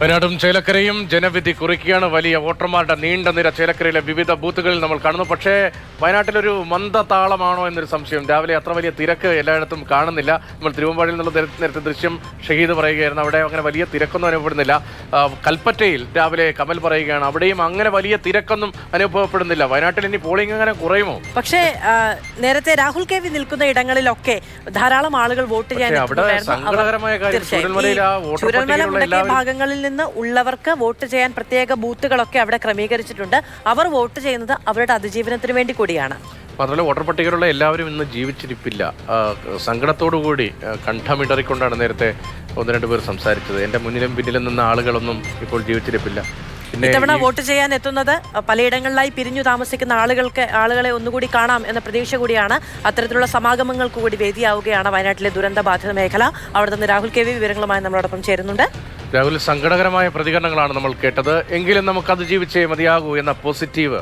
വയനാടും ചേലക്കരയും ജനവിധി കുറിക്കുകയാണ് വലിയ വോട്ടർമാരുടെ നീണ്ട നിര ചേലക്കരയിലെ വിവിധ ബൂത്തുകളിൽ നമ്മൾ കാണുന്നു. പക്ഷേ വയനാട്ടിലൊരു മന്ദതാളമാണോ എന്നൊരു സംശയം. രാവിലെ അത്ര വലിയ തിരക്ക് എല്ലായിടത്തും കാണുന്നില്ല. നമ്മൾ തിരുവമ്പാടിയിൽ നിന്നുള്ള നേര- നേരത്തെ ദൃശ്യം ഷഹീദ് പറയുകയായിരുന്നു. അവിടെ അങ്ങനെ വലിയ തിരക്കൊന്നും അനുഭവപ്പെടുന്നില്ല. കൽപ്പറ്റയിൽ രാവിലെ കമൽ പറയുകയാണ്. അവിടെയും അങ്ങനെ വലിയ തിരക്കൊന്നും അനുഭവപ്പെടുന്നില്ല. വയനാട്ടിൽ ഇനി പോളിംഗ് അങ്ങനെ കുറയുമോ? പക്ഷേ നേരത്തെ രാഹുൽ കെ വി നിൽക്കുന്ന ഇടങ്ങളിലൊക്കെ ധാരാളം ആളുകൾ വോട്ട് ചെയ്യാൻ അവിടെ. സങ്കടകരമായ കാര്യം ഭാഗങ്ങളിൽ നിന്ന് ഉള്ളവർക്ക് വോട്ട് ചെയ്യാൻ പ്രത്യേക ബൂത്തുകളൊക്കെ അവിടെ ക്രമീകരിച്ചിട്ടുണ്ട്. അവർ വോട്ട് ചെയ്യുന്നത് അവരുടെ അതിജീവനത്തിന് വേണ്ടി കൂടിയാണ്. മാത്രമല്ല വോട്ടർ പട്ടികയിലുള്ള എല്ലാവരും ഇന്ന് ജീവിച്ചിരിപ്പില്ല. സങ്കടത്തോടുകൂടി കണ്ഠമിടറിക്കൊണ്ടാണ് നേരത്തെ ഒന്ന് രണ്ട് പേർ സംസാരിച്ചത്. എന്റെ മുന്നിലും പിന്നിലും നിന്ന ആളുകളൊന്നും ഇപ്പോൾ ജീവിച്ചിരിപ്പില്ല. ഇത്തവണ വോട്ട് ചെയ്യാൻ എത്തുന്നത് പലയിടങ്ങളിലായി പിരിഞ്ഞു താമസിക്കുന്ന ആളുകൾക്ക് ആളുകളെ ഒന്നുകൂടി കാണാം എന്ന പ്രതീക്ഷ കൂടിയാണ്. അത്തരത്തിലുള്ള സമാഗമങ്ങൾക്ക് കൂടി വേദിയാവുകയാണ് വയനാട്ടിലെ ദുരന്ത ബാധിത മേഖല. അവിടെ നിന്ന് രാഹുൽ കെ വി വിവരങ്ങളുമായി നമ്മളോടൊപ്പം ചേരുന്നുണ്ട്. രാഹുൽ സങ്കടകരമായ പ്രതികരണങ്ങളാണ് നമ്മൾ കേട്ടത്. എങ്കിലും നമുക്ക് അതിജീവിച്ചേ മതിയാകൂ എന്ന പോസിറ്റീവ്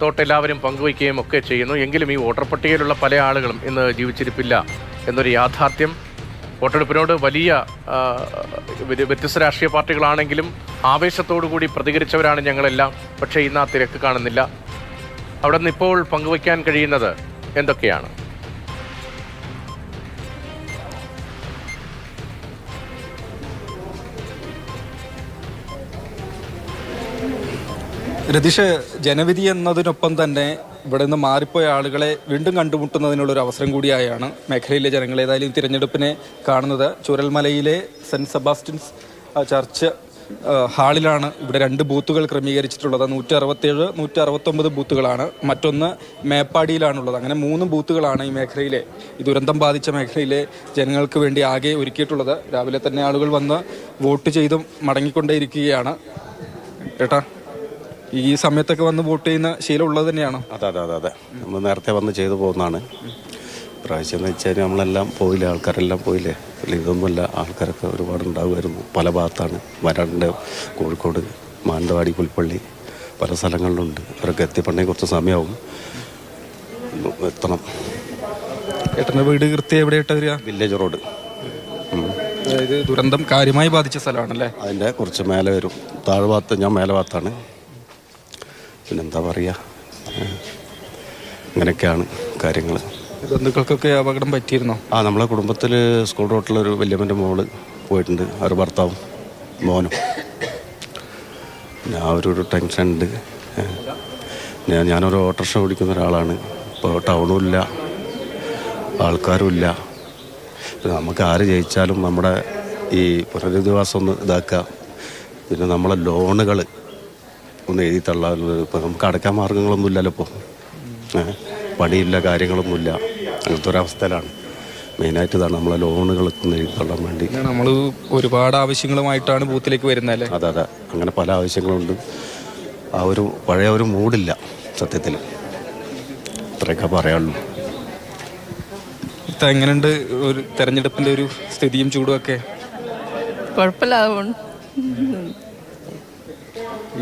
തോട്ട് എല്ലാവരും പങ്കുവയ്ക്കുകയും ഒക്കെ ചെയ്യുന്നു. എങ്കിലും ഈ വോട്ടർ പട്ടികയിലുള്ള പല ആളുകളും ഇന്ന് ജീവിച്ചിരിപ്പില്ല എന്നൊരു യാഥാർത്ഥ്യം. വോട്ടെടുപ്പിനോട് വലിയ വ്യത്യസ്ത രാഷ്ട്രീയ പാർട്ടികളാണെങ്കിലും ആവേശത്തോടു കൂടി പ്രതികരിച്ചവരാണ് ഞങ്ങളെല്ലാം. പക്ഷേ ഇന്ന് ആ തിരക്ക് കാണുന്നില്ല. അവിടെ നിന്ന് ഇപ്പോൾ പങ്കുവയ്ക്കാൻ കഴിയുന്നത് എന്തൊക്കെയാണ്? രതീഷ് ജനവിധി എന്നതിനൊപ്പം തന്നെ ഇവിടെ നിന്ന് മാറിപ്പോയ ആളുകളെ വീണ്ടും കണ്ടുമുട്ടുന്നതിനുള്ള ഒരു അവസരം കൂടിയായാണ് മേഖലയിലെ ജനങ്ങൾ ഏതായാലും തിരഞ്ഞെടുപ്പിനെ കാണുന്നത്. ചുരൽമലയിലെ സെന്റ് സെബാസ്റ്റ്യൻസ് ചർച്ച് ഹാളിലാണ് ഇവിടെ രണ്ട് ബൂത്തുകൾ ക്രമീകരിച്ചിട്ടുള്ളത്. നൂറ്റി അറുപത്തേഴ് നൂറ്റി അറുപത്തൊമ്പത് ബൂത്തുകളാണ്. മറ്റൊന്ന് മേപ്പാടിയിലാണുള്ളത്. അങ്ങനെ മൂന്ന് ബൂത്തുകളാണ് ഈ മേഖലയിലെ ഈ ദുരന്തം ബാധിച്ച മേഖലയിലെ ജനങ്ങൾക്ക് വേണ്ടി ആകെ ഒരുക്കിയിട്ടുള്ളത്. രാവിലെ തന്നെ ആളുകൾ വന്ന് വോട്ട് ചെയ്തും മടങ്ങിക്കൊണ്ടേയിരിക്കുകയാണ്. ഏട്ടാ? ഈ സമയത്തൊക്കെ വന്ന് വോട്ട് ചെയ്യുന്ന ശീലം ഉള്ളത് തന്നെയാണോ? അതെ അതെ അതെ അതെ. നമ്മൾ നേരത്തെ വന്ന് ചെയ്തു പോകുന്നതാണ്. പ്രാവശ്യം എന്ന് വെച്ചാൽ നമ്മളെല്ലാം പോയില്ലേ ആൾക്കാരെല്ലാം പോയില്ലേ? അല്ല ഇതൊന്നുമല്ല ആൾക്കാരൊക്കെ ഒരുപാട് ഉണ്ടാകുമായിരുന്നു പല ഭാഗത്താണ്. വരാണ്ട് കോഴിക്കോട് മാനന്തവാടി പുൽപ്പള്ളി പല സ്ഥലങ്ങളിലുണ്ട്. അവരൊക്കെ എത്തിപ്പെടണമെങ്കിൽ കുറച്ച് സമയമാവും. എത്തണം. ഏട്ടന്റെ വീട് കൃത്യം എവിടെയായിട്ട് വരിക വില്ലേജ് റോഡ്. അതായത് ദുരന്തം കാര്യമായി ബാധിച്ച സ്ഥലമാണല്ലേ? അതിന്റെ കുറച്ച് മേലെ വരും. താഴ്ഭാഗത്ത് ഞാൻ മേലെ ഭാഗത്താണ്. പിന്നെന്താ പറയുക അങ്ങനെയൊക്കെയാണ് കാര്യങ്ങൾ ബന്ധുക്കൾക്കൊക്കെ അപകടം പറ്റിയിരുന്നോ? ആ നമ്മളെ കുടുംബത്തിൽ സ്കൂൾ റോട്ടിലൊരു വല്യമ്മന്റെ മോൾ പോയിട്ടുണ്ട് അവർ ഭർത്താവും മോനും. പിന്നെ ആ ഒരു ടെൻഷൻ ഉണ്ട്. ഞാൻ ഞാനൊരു ഓട്ടോറിക്ഷ ഓടിക്കുന്ന ഒരാളാണ്. ഇപ്പോൾ ടൗണും ഇല്ല ആൾക്കാരും ഇല്ല നമുക്ക് ആര് ജയിച്ചാലും നമ്മുടെ ഈ പുനരധിവാസം ഒന്ന് ഇതാക്കുക പിന്നെ നമ്മളെ ലോണുകൾ ഒന്ന് എഴുതി തള്ളാനുള്ളത്. ഇപ്പോൾ നമുക്ക് അടയ്ക്കാൻ മാർഗങ്ങളൊന്നും ഇല്ലല്ലോ ഇപ്പോൾ ഏഹ്. പണിയില്ല കാര്യങ്ങളൊന്നുമില്ല. അങ്ങനത്തെ ഒരവസ്ഥയിലാണ് മെയിനായിട്ട് ഇതാണ് നമ്മളെ ലോണുകൾ ഒന്ന് എഴുതി തള്ളാൻ വേണ്ടി. നമ്മൾ ഒരുപാട് ആവശ്യങ്ങളുമായിട്ടാണ് ബൂത്തിലേക്ക് വരുന്നത് അതെ അതെ. അങ്ങനെ പല ആവശ്യങ്ങളുണ്ട്. ആ ഒരു പഴയ ഒരു മൂഡില്ല സത്യത്തിൽ ഇത്രയൊക്കെ പറയാനുള്ളൂ. ഇത്ത എങ്ങനെയുണ്ട് ഒരു തെരഞ്ഞെടുപ്പിന്റെ ഒരു സ്ഥിതിയും ചൂടും ഒക്കെ കുഴപ്പമില്ലാതെ പോണു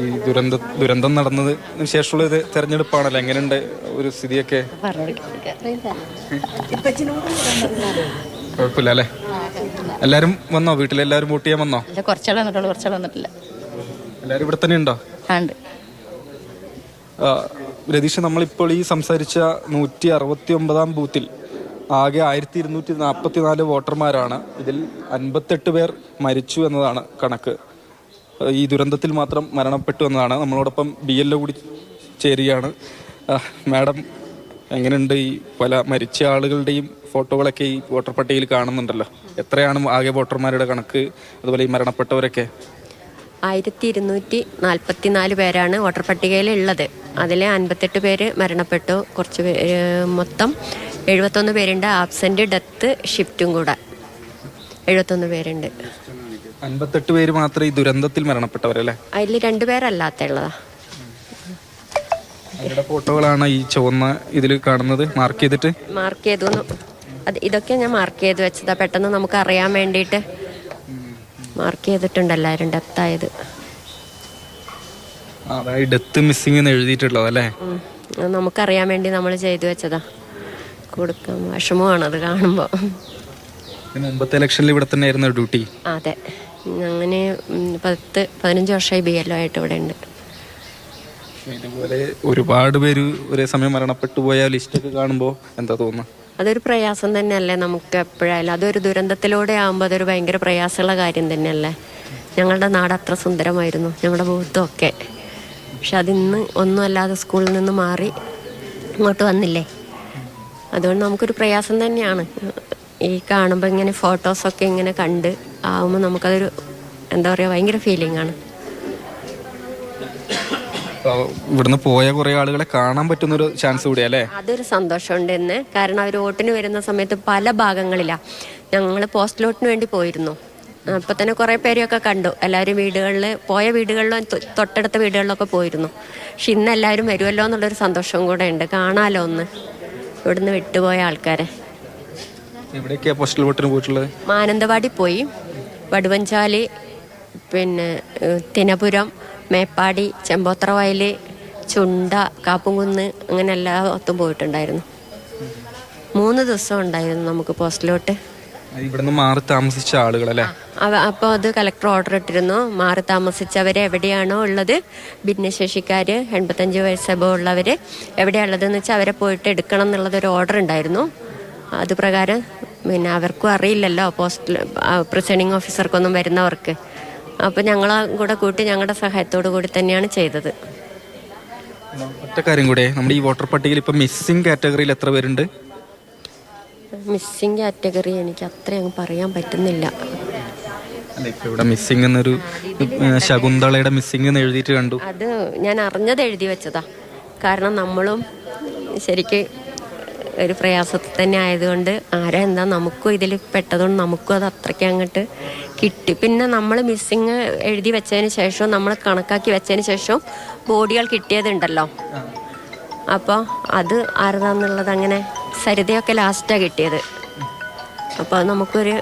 ഈ ദുരന്ത ദുരന്തം നടന്നതിന് ശേഷമുള്ള ഇത് തെരഞ്ഞെടുപ്പാണല്ലോ? എങ്ങനെയുണ്ട് ഒരു സ്ഥിതിയൊക്കെ? കുഴപ്പമില്ല അല്ലേ? എല്ലാരും വന്നോ? വീട്ടിലെല്ലാരും വോട്ട് ചെയ്യാൻ വന്നോ? ഇല്ല കുറച്ചാൾ വന്നിട്ടുള്ളൂ കുറച്ചാൾ വന്നിട്ടില്ല. എല്ലാരും ഇവിടെ തന്നെ ഉണ്ടോ? രതീഷ് നമ്മളിപ്പോൾ ഈ സംസാരിച്ച നൂറ്റി അറുപത്തി ഒമ്പതാം ബൂത്തിൽ ആകെ ആയിരത്തി ഇരുന്നൂറ്റി നാൽപ്പത്തി നാല് വോട്ടർമാരാണ്. ഇതിൽ അൻപത്തെട്ട് പേർ മരിച്ചു എന്നതാണ് കണക്ക്. ഈ ദുരന്തത്തിൽ മാത്രം മരണപ്പെട്ടു എന്നതാണ്. നമ്മളോടൊപ്പം ബി എൽ കൂടി ചേരുകയാണ്. മാഡം എങ്ങനെയുണ്ട് ഈ പല മരിച്ച ആളുകളുടെയും ഫോട്ടോകളൊക്കെ ഈ വോട്ടർ പട്ടികയിൽ കാണുന്നുണ്ടല്ലോ. എത്രയാണ് ആകെ വോട്ടർമാരുടെ കണക്ക്? അതുപോലെ ഈ മരണപ്പെട്ടവരൊക്കെ? ആയിരത്തി ഇരുന്നൂറ്റി നാൽപ്പത്തി നാല് പേരാണ് വോട്ടർ പട്ടികയിൽ ഉള്ളത് അതിൽ അൻപത്തെട്ട് പേര് മരണപ്പെട്ടു. കുറച്ച് പേര് മൊത്തം എഴുപത്തൊന്ന് പേരുണ്ട്. ആബ്സെന്റ് ഡെത്ത് ഷിഫ്റ്റും കൂടെ. എഴുപത്തൊന്ന് പേരുണ്ട്. അൻപത്തെട്ട് പേര് മാത്രമേ ഈ ദുരന്തത്തിൽ മരണപ്പെട്ടവരല്ലേ? അതിൽ രണ്ട് പേരല്ലാത്തുള്ളതാ അവരുടെ ഫോട്ടോകളാണ് ഈ ചുവന്ന ഇതിൽ കാണുന്നത്. മാർക്ക് ചെയ്തിട്ട്? മാർക്ക് ചെയ്തു അത് ഇതൊക്കെ ഞാൻ മാർക്ക് ചെയ്ത് വെച്ചതാ. പെട്ടെന്ന് നമുക്ക് അറിയാൻ വേണ്ടിയിട്ട് മാർക്ക് ചെയ്തിട്ടുണ്ട് എല്ലാവരും ഡെത്തായത്. അതായത് ഡെത്ത് മിസ്സിംഗ് എന്ന് എഴുതിയിട്ടുള്ളത് അല്ലേ നമുക്കറിയാൻ വേണ്ടി നമ്മൾ ചെയ്തു വെച്ചതാ. കൊടുക്കാൻ വിഷമമാണ് അത് കാണുമ്പോൾ മുമ്പത്തെ ഇലക്ഷനിൽ ഇവിടെ തന്നെ ആയിരുന്നു ഡ്യൂട്ടി അതെ. അങ്ങനെ പത്ത് പതിനഞ്ച് വർഷമായി ബി എൽ ആയിട്ട് ഇവിടെ ഉണ്ട്. ഇതുപോലെ ഒരുപാട് പേര് ഒരേ സമയം മരണപ്പെട്ടു പോയ ലിസ്റ്റൊക്കെ കാണുമ്പോൾ എന്താ തോന്നുന്നത് അതൊരു പ്രയാസം തന്നെയല്ലേ നമുക്ക് എപ്പോഴായാലും. അതൊരു ദുരന്തത്തിലൂടെ ആകുമ്പോൾ അതൊരു ഭയങ്കര പ്രയാസമുള്ള കാര്യം തന്നെയല്ലേ. ഞങ്ങളുടെ നാട് അത്ര സുന്ദരമായിരുന്നു. ഞങ്ങളുടെ ബോധമൊക്കെ പക്ഷെ അതിന്ന് ഒന്നും അല്ലാതെ സ്കൂളിൽ നിന്ന് മാറി ഇങ്ങോട്ട് വന്നില്ലേ? അതുകൊണ്ട് നമുക്കൊരു പ്രയാസം തന്നെയാണ്. ഈ കാണുമ്പോൾ ഇങ്ങനെ ഫോട്ടോസൊക്കെ ഇങ്ങനെ കണ്ട് ആവുമ്പോൾ നമുക്കതൊരു എന്താ പറയുക ഭയങ്കര ഫീലിംഗ് ആണ്. ഇവിടുന്ന് പോയ കുറേ ആളുകളെ കാണാൻ പറ്റുന്ന ഒരു ചാൻസ് കൂടിയാ അല്ലേ? അതൊരു സന്തോഷമുണ്ട് എന്ന് കാരണം അവർ വോട്ടിന് വരുന്ന സമയത്ത് പല ഭാഗങ്ങളിലാണ് ഞങ്ങൾ പോസ്റ്റ് ലോട്ടിന് വേണ്ടി പോയിരുന്നു. അപ്പോൾ തന്നെ കുറേ പേരെയൊക്കെ കണ്ടു. എല്ലാവരും വീടുകളിൽ പോയ വീടുകളിലും തൊ- തൊട്ടടുത്ത വീടുകളിലൊക്കെ പോയിരുന്നു. പക്ഷെ ഇന്ന് എല്ലാവരും വരുമല്ലോ എന്നുള്ളൊരു സന്തോഷവും കൂടെ ഉണ്ട്. കാണാമല്ലോ ഒന്ന്. ഇവിടുന്ന് വിട്ടുപോയ ആൾക്കാരെ. എവിടെയൊക്കെയാണ് പോസ്റ്റൽ വോട്ടിന് പോയിട്ടുള്ളത്? മാനന്തവാടി പോയി. വടുവഞ്ചാലി പിന്നെ തിനപുരം മേപ്പാടി ചെമ്പോത്ര വയൽ ചുണ്ട കാപ്പുംകുന്ന് അങ്ങനെ എല്ലാത്തും പോയിട്ടുണ്ടായിരുന്നു. മൂന്ന് ദിവസം ഉണ്ടായിരുന്നു നമുക്ക് പോസ്റ്റിലോട്ട് ഇവിടുന്ന് മാറി താമസിച്ച ആളുകളല്ലേ? അപ്പോൾ അത് കലക്ടർ ഓർഡർ ഇട്ടിരുന്നു. മാറി താമസിച്ചവർ എവിടെയാണോ ഉള്ളത്? ഭിന്നശേഷിക്കാർ എൺപത്തഞ്ച് വയസ്സബോ ഉള്ളവർ എന്ന് വെച്ചാൽ അവരെ പോയിട്ട് എടുക്കണം എന്നുള്ളതൊരു ഓർഡർ ഉണ്ടായിരുന്നു. അത് പ്രകാരം പിന്നെ അവർക്കും അറിയില്ലല്ലോ പോസ്റ്റ് പ്രിസൈഡിങ് ഓഫീസർക്കൊന്നും വരുന്നവർക്ക്. അപ്പോൾ ഞങ്ങളെ കൂടെ കൂട്ടി ഞങ്ങളുടെ സഹായത്തോടു കൂടി തന്നെയാണ് ചെയ്തത്. ഒറ്റ കാര്യം കൂടെ. നമ്മുടെ ഈ വോട്ടർ പട്ടികയിൽ ഇപ്പം മിസ്സിംഗ് കാറ്റഗറിയിൽ എത്ര പേരുണ്ട്? മിസ്സിംഗ് കാറ്റഗറി എനിക്ക് അത്രയും പറയാൻ പറ്റുന്നില്ല. ഇവിടെ മിസ്സിംഗ് എന്നൊരു ശകുന്തളയുടെ മിസ്സിംഗ് എന്ന് എഴുതിയിട്ട് കണ്ടു. അത് ഞാൻ അറിഞ്ഞത് എഴുതി വെച്ചതാ. കാരണം നമ്മളും ശരിക്ക് ഒരു പ്രയാസത്തിൽ തന്നെ ആയതുകൊണ്ട് ആരാ എന്താ നമുക്കും ഇതിൽ പെട്ടതുകൊണ്ട് നമുക്കും അത് അത്രയ്ക്ക് അങ്ങോട്ട് കിട്ടി. പിന്നെ നമ്മൾ മിസ്സിങ് എഴുതി വെച്ചതിന് ശേഷം നമ്മൾ കണക്കാക്കി വെച്ചതിന് ശേഷം ബോഡികൾ കിട്ടിയതുണ്ടല്ലോ. അപ്പോൾ അത് ആരതാന്നുള്ളത് അങ്ങനെ സരിതയൊക്കെ ലാസ്റ്റാണ് കിട്ടിയത്. അപ്പോൾ അത് നമുക്കൊരു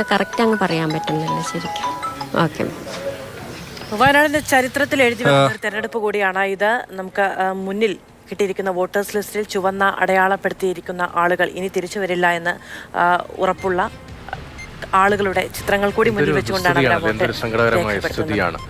ആ കറക്റ്റ് അങ്ങ് പറയാൻ പറ്റുന്നില്ല ശരിക്കും. ഓക്കെ വയനാടിന്റെ ചരിത്രത്തിൽ എഴുതി വെച്ച ഒരു തെരഞ്ഞെടുപ്പ് കൂടിയാണ് ഇത്. നമുക്ക് മുന്നിൽ കിട്ടിയിരിക്കുന്ന വോട്ടേഴ്സ് ലിസ്റ്റിൽ ചുവന്ന അടയാളപ്പെടുത്തിയിരിക്കുന്ന ആളുകൾ ഇനി തിരിച്ചു വരില്ല എന്ന് ഉറപ്പുള്ള ആളുകളുടെ ചിത്രങ്ങൾ കൂടി മുന്നിൽ വെച്ചുകൊണ്ടാണ് സങ്കടകരമായ സ്ഥിതിയാണ്